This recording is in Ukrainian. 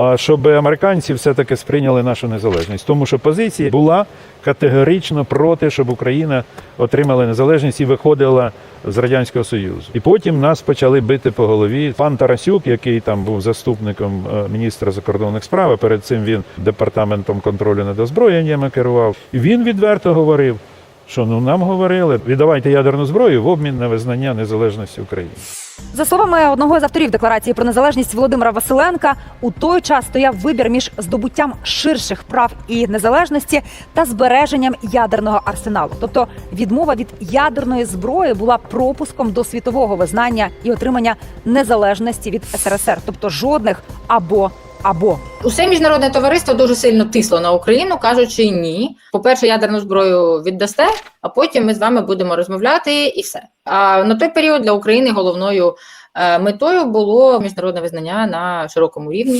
а щоб американці все-таки сприйняли нашу незалежність. Тому що позиція була категорично проти, щоб Україна отримала незалежність і виходила з Радянського Союзу. І потім нас почали бити по голові. Пан Тарасюк, який там був заступником е, міністра закордонних справ, а перед цим він департаментом контролю над озброєннями керував. Він відверто говорив, що ну нам говорили, віддавайте ядерну зброю в обмін на визнання незалежності України. За словами одного з авторів декларації про незалежність Володимира Василенка, у той час стояв вибір між здобуттям ширших прав і незалежності та збереженням ядерного арсеналу. Тобто відмова від ядерної зброї була пропуском до світового визнання і отримання незалежності від СРСР, тобто жодних або або. Усе міжнародне товариство дуже сильно тисло на Україну, кажучи ні. По-перше, ядерну зброю віддасте, а потім ми з вами будемо розмовляти і все. А на той період для України головною е, метою було міжнародне визнання на широкому рівні.